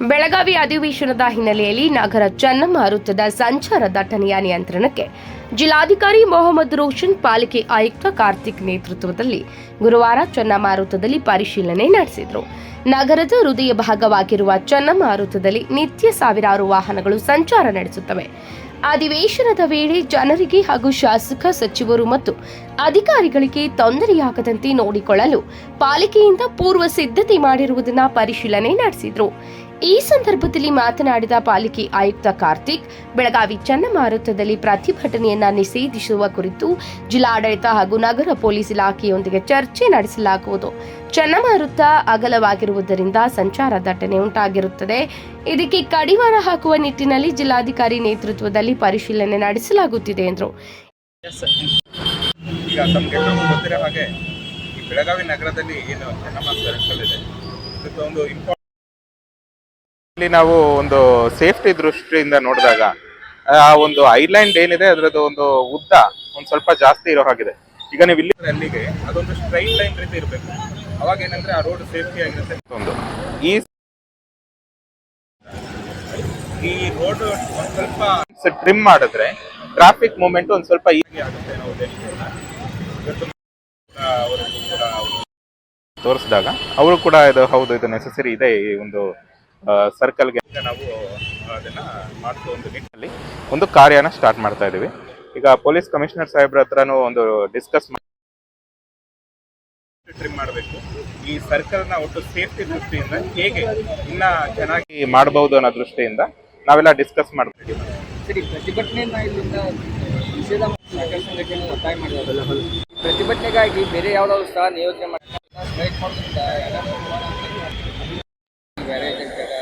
ಬೆಳಗಾವಿ ಅಧಿವೇಶನದ ಹಿನ್ನೆಲೆಯಲ್ಲಿ ನಗರ ಚನ್ನಮಾರುತದ ಸಂಚಾರ ದಟ್ಟಣೆಯ ನಿಯಂತ್ರಣಕ್ಕೆ ಜಿಲ್ಲಾಧಿಕಾರಿ ಮೊಹಮ್ಮದ್ ರೋಷನ್, ಪಾಲಿಕೆ ಆಯುಕ್ತ ಕಾರ್ತಿಕ್ ನೇತೃತ್ವದಲ್ಲಿ ಗುರುವಾರ ಚನ್ನಮಾರುತದಲ್ಲಿ ಪರಿಶೀಲನೆ ನಡೆಸಿದರು. ನಗರದ ಹೃದಯ ಭಾಗವಾಗಿರುವ ಚನ್ನಮಾರುತದಲ್ಲಿ ನಿತ್ಯ ಸಾವಿರಾರು ವಾಹನಗಳು ಸಂಚಾರ ನಡೆಸುತ್ತವೆ. ಅಧಿವೇಶನದ ವೇಳೆ ಜನರಿಗೆ ಹಾಗೂ ಶಾಸಕ ಸಚಿವರು ಮತ್ತು ಅಧಿಕಾರಿಗಳಿಗೆ ತೊಂದರೆಯಾಗದಂತೆ ನೋಡಿಕೊಳ್ಳಲು ಪಾಲಿಕೆಯಿಂದ ಪೂರ್ವ ಸಿದ್ಧತೆ ಮಾಡಿರುವುದನ್ನು ಪರಿಶೀಲನೆ ನಡೆಸಿದರು. ಈ ಸಂದರ್ಭದಲ್ಲಿ ಮಾತನಾಡಿದ ಪಾಲಿಕೆ ಆಯುಕ್ತ ಕಾರ್ತಿಕ್, ಬೆಳಗಾವಿ ಚನ್ನಮಾರುತದಲ್ಲಿ ಪ್ರತಿಭಟನೆಯನ್ನ ನಿಷೇಧಿಸುವ ಕುರಿತು ಜಿಲ್ಲಾಡಳಿತ ಹಾಗೂ ನಗರ ಪೊಲೀಸ್ ಇಲಾಖೆಯೊಂದಿಗೆ ಚರ್ಚೆ ನಡೆಸಲಾಗುವುದು. ಚನ್ನಮಾರುತ ಅಗಲವಾಗಿರುವುದರಿಂದ ಸಂಚಾರ ದಟ್ಟಣೆ ಉಂಟಾಗಿರುತ್ತದೆ. ಇದಕ್ಕೆ ಕಡಿವಾಣ ಹಾಕುವ ನಿಟ್ಟಿನಲ್ಲಿ ಜಿಲ್ಲಾಧಿಕಾರಿ ನೇತೃತ್ವದಲ್ಲಿ ಪರಿಶೀಲನೆ ನಡೆಸಲಾಗುತ್ತಿದೆ ಎಂದರು. ಈಗ ಗೊತ್ತಿರೋ ಬೆಳಗಾವಿ ನಗರದಲ್ಲಿ ಏನು ಇದೆ ಇಂಪಾರ್ಟೆಂಟ್ ನಾವು ಒಂದು ಸೇಫ್ಟಿ ದೃಷ್ಟಿಯಿಂದ ನೋಡಿದಾಗ ಆ ಒಂದು ಐಲ್ಯಾಂಡ್ ಏನಿದೆ, ಅದರದ್ದು ಒಂದು ಉದ್ದ ಒಂದು ಸ್ವಲ್ಪ ಜಾಸ್ತಿ ಇರೋ ಹಾಗಿದೆ. ಈಗ ನೀವು ಇಲ್ಲಿ ಅಲ್ಲಿಗೆ ಅದೊಂದು ಸ್ಟ್ರೈಟ್ ಲೈನ್ ರೀತಿ ಇರಬೇಕು. ಅವಾಗ ಏನಂದ್ರೆ ಆ ರೋಡ್ ಸೇಫ್ಟಿ ಆಗಿರುತ್ತೆ ಒಂದು. ಈ ಈ ರೋಡ್ ಒಂದ್ ಸ್ವಲ್ಪ ಟ್ರಿಮ್ ಮಾಡಿದ್ರೆ ಟ್ರಾಫಿಕ್ ಮೂಮೆಂಟ್ ಒಂದ್ ಸ್ವಲ್ಪ ಈಸಿ ಆಗುತ್ತೆ ತೋರಿಸಿದಾಗ, ಅವರು ಕೂಡ ಇದು ಹೌದು, ಇದು ನೆಸೆಸರಿ ಇದೆ ಈ ಒಂದು ಸರ್ಕಲ್ಗೆ ನಾವು ಅದನ್ನ ಮಾಡಿಸೋ ಒಂದು ನಿಟ್ಟಿನಲ್ಲಿ ಒಂದು ಕಾರ್ಯನ ಸ್ಟಾರ್ಟ್ ಮಾಡ್ತಾ ಇದೀವಿ. ಈಗ ಪೊಲೀಸ್ ಕಮಿಷನರ್ ಸಾಹೇಬ್ರ ಹತ್ರನೂ ಒಂದು ಡಿಸ್ಕಸ್ ಟ್ರಿಮ್ ಮಾಡಬೇಕು. ಈ ಸರ್ಕಲ್ನ ಒಟ್ಟು ಸೇಫ್ಟಿ ದೃಷ್ಟಿಯಿಂದ ಹೇಗೆ ಇನ್ನ ಚೆನ್ನಾಗಿ ಮಾಡಬಹುದು ಅನ್ನೋ ದೃಷ್ಟಿಯಿಂದ ನಾವೆಲ್ಲ ಡಿಸ್ಕಸ್ ಮಾಡ್ತೀವಿ. ಸರಿ ಮಾಡಿ ಪ್ರತಿಭಟನೆಗಾಗಿ ಬೇರೆ ಯಾವ್ದಾದ್ರು ಸ್ಥಳ ನಿಯೋಜನೆ ಮಾಡಿ ಸ್ಟ್ರೈಕ್ ಮಾಡೋದ್ರಿಂದ ಬೇರೆ ಜಾಗ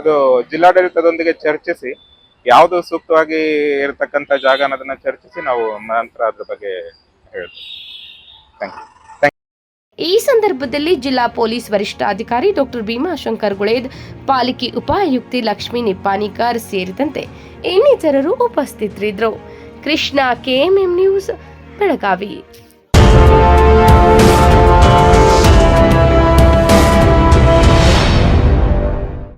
ಅದು ಜಿಲ್ಲಾಡಳಿತದೊಂದಿಗೆ ಚರ್ಚಿಸಿ, ಯಾವುದು ಸೂಕ್ತವಾಗಿ ಇರತಕ್ಕಂತ ಜಾಗ ಅನ್ನೋದನ್ನ ಚರ್ಚಿಸಿ ನಾವು ನಂತರ ಅದ್ರ ಬಗ್ಗೆ ಹೇಳ್ತೀವಿ. ಥ್ಯಾಂಕ್ ಯು ಈ ಸಂದರ್ಭದಲ್ಲಿ ಜಿಲ್ಲಾ ಪೊಲೀಸ್ ವರಿಷ್ಠಾಧಿಕಾರಿ ಡಾಕ್ಟರ್ ಭೀಮಾಶಂಕರ್ ಗುಳೇದ್, ಪಾಲಿಕೆ ಉಪಾಯುಕ್ತಿ ಲಕ್ಷ್ಮೀ ನಿಪ್ಪಾನಿಕರ್ ಸೇರಿದಂತೆ ಇನ್ನಿತರರು ಉಪಸ್ಥಿತರಿದ್ದರು. Krishna KMM news Belagavi.